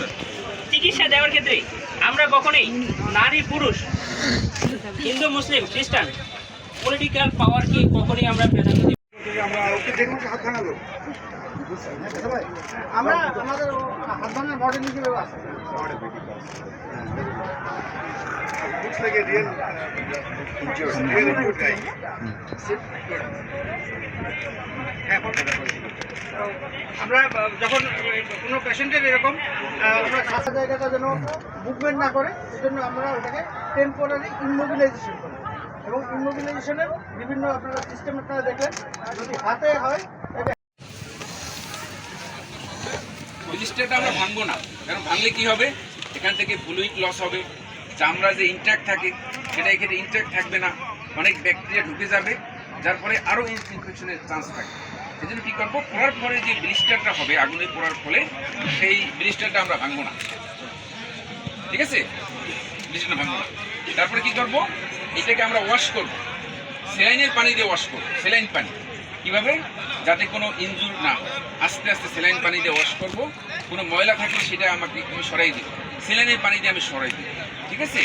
Sir. চিকিৎসা দেওয়ার ক্ষেত্রে আমরা কখনোই নারী পুরুষ হিন্দু মুসলিম খ্রিস্টান পলিটিক্যাল পাওয়ারকে কখনোই আমরা প্রাধান্য দিই আমরা ওকে দেখুন হাত ভাঙালো আমরা আমাদের হাত ভাঙার মডেল হিসেবে আছে। Looks like a real really good guy হ্যাঁ আমরা যখন কোনো পেশেন্টের এরকম খাসা জায়গাটা যেন মুভমেন্ট না করে, সেজন্য আমরা ওটাকে টেম্পোরারি ইমোবিলাইজেশন করি। এবং ইমোবিলাইজেশনের বিভিন্ন আপনারা সিস্টেম আপনারা দেখলেন, যদি হাতে হয় ব্লিস্টারটা আমরা ভাঙবো না। কারণ ভাঙলে কি হবে? এখান থেকে ফ্লুইড লস হবে। চামড়া যে ইন্ট্যাক্ট থাকে সেটা এখানে ইন্ট্যাক্ট থাকবে না। অনেক ব্যাকটেরিয়া ঢুকে যাবে, যার ফলে আরও ইনফেকশনের চান্স থাকে। সেই জন্য কী করব? পোড়ার পরে যে ব্লিস্টারটা হবে, আগুনে পোড়ার ফলে, সেই ব্লিস্টারটা আমরা ভাঙবো না। ঠিক আছে? ব্লিস্টারটা ভাঙবো না। তারপরে কি করব? এটাকে আমরা ওয়াশ করব। সেলাইনের পানি দিয়ে ওয়াশ করব। সেলাইন পানি। কীভাবে? যাতে কোনো ইঞ্জুর না আস্তে আস্তে সেলাইন পানি দিয়ে ওয়াশ করব। কোনো ময়লা থাকলে সেটা আমাকে আমি সরাই দিব। সেলাইনের পানি দিয়ে আমি সরাই দিব। ঠিক আছে?